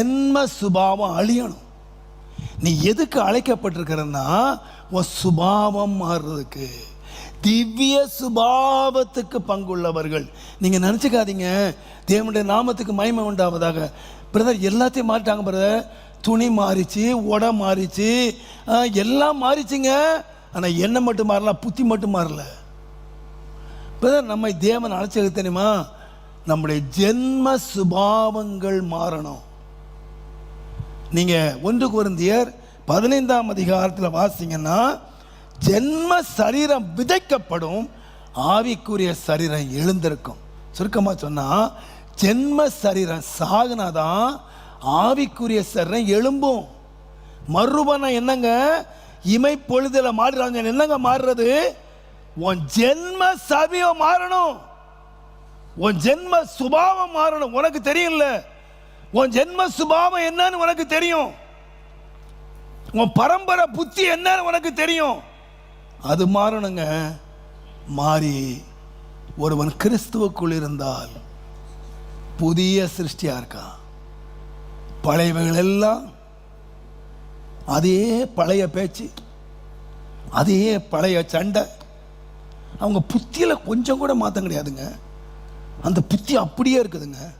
ஜென்ம சுபாவம் அழியணும். நீ எதுக்கு அழைக்கப்பட்டிருக்கிறன்னா உன் சுபாவம் மாறுறதுக்கு. திவ்ய சுபாவத்துக்கு பங்குள்ளவர்கள். நீங்கள் நினச்சிக்காதீங்க. தேவனுடைய நாமத்துக்கு மயமை உண்டாவதாக. பிரதர் எல்லாத்தையும் மாறிட்டாங்க பிரதர் துணி மாறிச்சு உடை மாறிச்சு. எல்லாம் மாறிச்சுங்க. ஆனால் என்ன மட்டும் மாறல புத்தி மட்டும் மாறல. பிரதர் நம்மை தேவன் அழைச்சது தெரியுமா? நம்முடைய ஜென்ம சுபாவங்கள் மாறணும். நீங்கள் ஒன்று குருந்தியர் பதினைந்தாம் அதிகாரத்தில் வாசிங்கன்னா ஜென்ம சரீரம் விதைக்கப்படும் ஆவிக்குரிய சரீரம் எழுந்திருக்கும். சுருக்கமாக சொன்னால் ஜென்ம சரீரம் சாகுனாதான் ஆவிக்குரிய சரீரம் எழும்பும். மறுபணம் என்னங்க? இமை பொழுதுல மாறுறாங்க. என்னங்க மாறுறது? உன் ஜென்ம சபியம் மாறணும். உன் ஜென்ம சுபாவம் மாறணும். உனக்கு தெரியும்ல. உன் ஜென்ம சுபாவம் என்னன்னு உனக்கு தெரியும். உன் பரம்பரை புத்தி என்னன்னு உனக்கு தெரியும். அது மாறணுங்க. மாறி ஒருவன் கிறிஸ்துவுக்குள் இருந்தால் புதிய சிருஷ்டியாக இருக்கான் பழையவைகள் எல்லாம் அதே பழைய பேச்சு அதே பழைய சண்டை. அவங்க புத்தியில் கொஞ்சம் கூட மாற்றம் கிடையாதுங்க. அந்த புத்தி அப்படியே இருக்குதுங்க.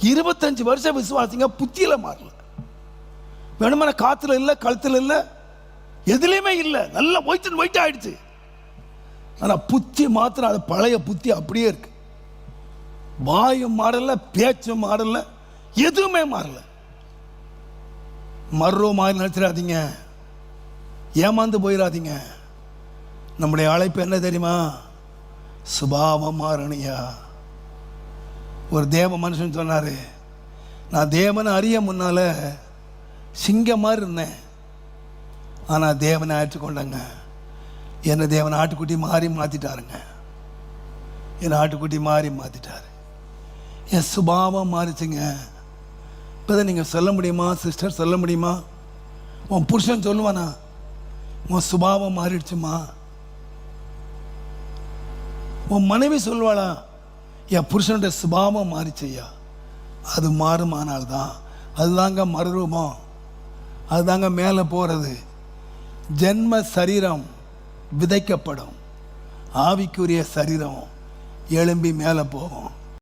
இருபத்தஞ்சு வருஷம் விசுவாசிங்க புத்தியில மாறல. வேணுமான காற்றுல இல்லை கழுத்தில் இல்லை எதுலையுமே இல்லை. நல்லா ஒயிட்டு ஒயிட் ஆயிடுச்சு. ஆனா புத்தி மாத்திரம் அது பழைய புத்தி அப்படியே இருக்கு. வாயும் மாறல பேச்சும் மாறல எதுவுமே மாறல. மர்ரோ மாதிரி நினச்சிடாதீங்க. ஏமாந்து போயிடாதீங்க. நம்முடைய அழைப்பு என்ன தெரியுமா? சுபாவம் மாறணியா ஒரு தேவ மனுஷன் சொன்னார் நான் தேவனை அறிய முன்னால் சிங்கம் மாதிரி இருந்தேன். ஆனால் தேவனை ஏற்றுக்கொண்டாங்க என்னை தேவனை ஆட்டுக்குட்டி மாறி மாற்றிட்டாருங்க என்னை ஆட்டுக்குட்டி மாறி மாற்றிட்டாரு என் சுபாவம் மாறிச்சுங்க. இப்போ நீங்கள் சொல்ல முடியுமா? சிஸ்டர் சொல்ல முடியுமா? உன் புருஷன் சொல்லுவானா உன் சுபாவம் மாறிடுச்சுமா? உன் மனைவி சொல்வாளா என் புருஷனுடைய சுபாவம் மாறிச்சையா அது மாறுமானால்தான் அதுதாங்க மறுரூபம். அதுதாங்க மேலே போகிறது ஜென்ம சரீரம் விதைக்கப்படும். ஆவிக்குரிய சரீரம் எழும்பி மேலே போகும்.